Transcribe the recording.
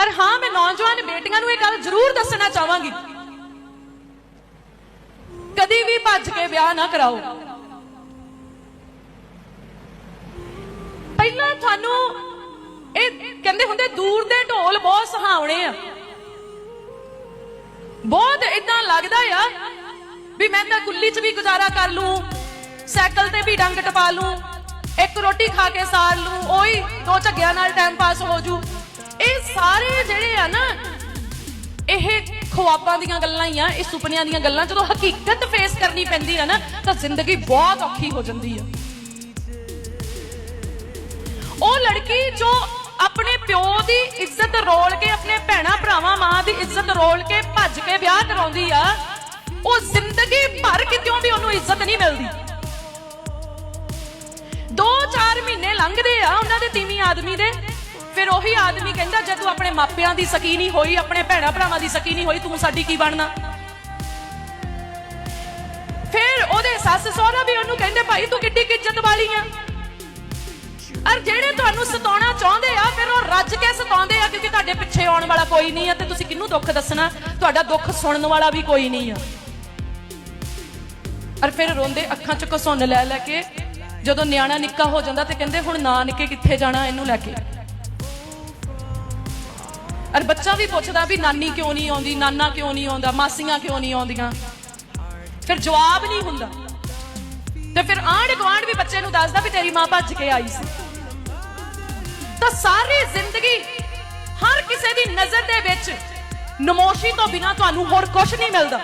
ਪਰ ਹਾਂ, ਮੈਂ ਨੌਜਵਾਨ ਬੇਟੀਆਂ ਨੂੰ ਇਹ ਗੱਲ ਜ਼ਰੂਰ ਦੱਸਣਾ ਚਾਹਾਂਗੀ। ਕਦੀ ਵੀ ਭੱਜ ਕੇ ਵਿਆਹ ਨਾ ਕਰਾਓ। ਪਹਿਲਾਂ ਤੁਹਾਨੂੰ ਇਹ ਕਹਿੰਦੇ ਹੁੰਦੇ, ਦੂਰ ਦੇ ਢੋਲ ਬਹੁਤ ਸੁਹਾਵਣੇ ਆ। ਬਹੁਤ ਇਦਾਂ ਲੱਗਦਾ ਆ ਵੀ ਮੈਂ ਤਾਂ ਕੁੱਲੀ 'ਚ ਵੀ ਗੁਜ਼ਾਰਾ ਕਰ ਲੂੰ, ਸਾਈਕਲ ਤੇ ਵੀ ਡੰਗ ਟਪਾ ਲੂੰ, ਇੱਕ ਰੋਟੀ ਖਾ ਕੇ ਸਾਰ ਲੂੰ, ਉਹੀ ਦੋ ਝੱਗਿਆਂ ਨਾਲ ਟਾਈਮ ਪਾਸ ਹੋ ਜੂ। ਇਹ ਸਾਰੇ ਜਿਹੜੇ ਆ ਨਾ, ਇਹ ਖੁਆਬਾਂ ਦੀਆਂ ਗੱਲਾਂ ਹੀ ਆ, ਇਹ ਸੁਪਨਿਆਂ ਦੀਆਂ ਗੱਲਾਂ। ਜਦੋਂ ਹਕੀਕਤ ਫੇਸ ਕਰਨੀ ਪੈਂਦੀ ਆ ਨਾ, ਤਾਂ ਜ਼ਿੰਦਗੀ ਬਹੁਤ ਔਖੀ ਹੋ ਜਾਂਦੀ ਆ। ਉਹ ਲੜਕੀ ਜੋ ਆਪਣੇ ਪਿਓ ਦੀ ਇੱਜ਼ਤ ਰੋਲ ਕੇ, ਆਪਣੇ ਭੈਣਾ ਭਰਾਵਾਂ ਮਾਂ ਦੀ ਇੱਜ਼ਤ ਰੋਲ ਕੇ ਭੱਜ ਕੇ ਵਿਆਹ ਕਰਾਉਂਦੀ ਆ, ਉਹ ਜ਼ਿੰਦਗੀ ਭਰ ਕਿਤਿਓਂ ਵੀ ਉਹਨੂੰ ਇੱਜ਼ਤ ਨਹੀਂ ਮਿਲਦੀ। 2-4 ਮਹੀਨੇ ਲੰਘਦੇ ਆ ਉਹਨਾਂ ਦੇ ਤੀਵੀਂ ਆਦਮੀ ਦੇ ਫਿਰ ਉਹੀ ਆਦਮੀ ਕਹਿੰਦਾ ਜੇ ਤੂੰ ਆਪਣੇ ਮਾਪਿਆਂ ਦੀ ਸਕੀ ਨਹੀਂ ਹੋਈ, ਆਪਣੇ ਭੈਣਾ ਭਰਾਵਾਂ ਦੀ ਸਕੀ ਨਹੀਂ ਹੋਈ, ਤੂੰ ਸਾਡੀ ਕੀ ਬਣਨਾ? ਫਿਰ ਉਹਦੇ ਸੱਸ ਸਹੁਰਾ ਵੀ ਉਹਨੂੰ ਕਹਿੰਦੇ, ਭਾਈ, ਤੂੰ ਕਿੱਡੀ ਕੁ ਵਾਲੀ ਆ। ਔਰ ਜਿਹੜੇ ਤੁਹਾਨੂੰ ਸਤਾਉਣਾ ਚਾਹੁੰਦੇ ਆ, ਫਿਰ ਉਹ ਰੱਜ ਕੇ ਸਤਾਉਂਦੇ ਆ, ਕਿਉਂਕਿ ਤੁਹਾਡੇ ਪਿੱਛੇ ਆਉਣ ਵਾਲਾ ਕੋਈ ਨਹੀਂ ਆ, ਤੇ ਤੁਸੀਂ ਕਿਹਨੂੰ ਦੁੱਖ ਦੱਸਣਾ? ਤੁਹਾਡਾ ਦੁੱਖ ਸੁਣਨ ਵਾਲਾ ਵੀ ਕੋਈ ਨਹੀਂ ਆ। ਔਰ ਫਿਰ ਰੋਂਦੇ ਅੱਖਾਂ ਚ ਘਸੁੰਨ ਲੈ ਲੈ ਕੇ, ਜਦੋਂ ਨਿਆਣਾ ਨਿੱਕਾ ਹੋ ਜਾਂਦਾ ਤੇ ਕਹਿੰਦੇ, ਹੁਣ ਨਾਨਕੇ ਕਿੱਥੇ ਜਾਣਾ, ਇਹਨੂੰ ਲੈ ਕੇ? ਔਰ ਬੱਚਾ ਵੀ ਪੁੱਛਦਾ ਵੀ ਨਾਨੀ ਕਿਉਂ ਨਹੀਂ ਆਉਂਦੀ, ਨਾਨਾ ਕਿਉਂ ਨਹੀਂ ਆਉਂਦਾ, ਮਾਸੀਆਂ ਕਿਉਂ ਨਹੀਂ ਆਉਂਦੀਆਂ? ਫਿਰ ਜਵਾਬ ਨਹੀਂ ਹੁੰਦਾ। ਤੇ ਫਿਰ ਆਂਢ ਗੁਆਂਢ ਵੀ ਬੱਚੇ ਨੂੰ ਦੱਸਦਾ ਵੀ ਤੇਰੀ ਮਾਂ ਭੱਜ ਕੇ ਆਈ ਸੀ। ਤਾਂ ਸਾਰੀ ਜ਼ਿੰਦਗੀ ਹਰ ਕਿਸੇ ਦੀ ਨਜ਼ਰ ਦੇ ਵਿੱਚ ਨਮੋਸ਼ੀ ਤੋਂ ਬਿਨਾ ਤੁਹਾਨੂੰ ਹੋਰ ਕੁਝ ਨਹੀਂ ਮਿਲਦਾ।